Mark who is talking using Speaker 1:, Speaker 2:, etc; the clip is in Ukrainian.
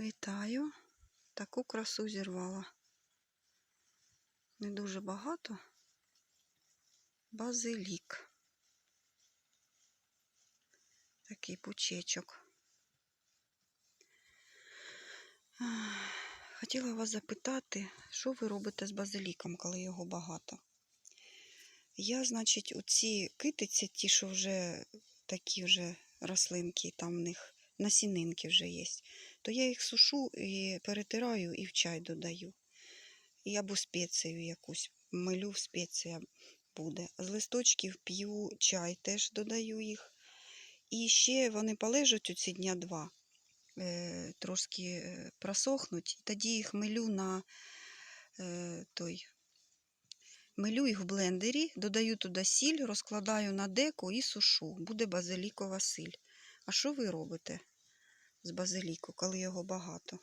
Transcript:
Speaker 1: Вітаю. Таку красу зірвала. Не дуже багато. Базилік. Такий пучечок. Хотіла вас запитати, що ви робите з базиліком, коли його багато? Я, значить, оці китиці, ті, що вже такі вже рослинки, там в них насінинки вже є, то я їх сушу і перетираю і в чай додаю. І або спецію якусь, милю спеція буде. З листочків п'ю чай, теж додаю їх. І ще вони полежать оці дня два, е, трошки е, просохнуть, тоді їх милю на е, той. Милю їх в блендері, додаю туди сіль, розкладаю на деко і сушу. Буде базилікова сіль. А що ви робите з базиліку, коли його багато?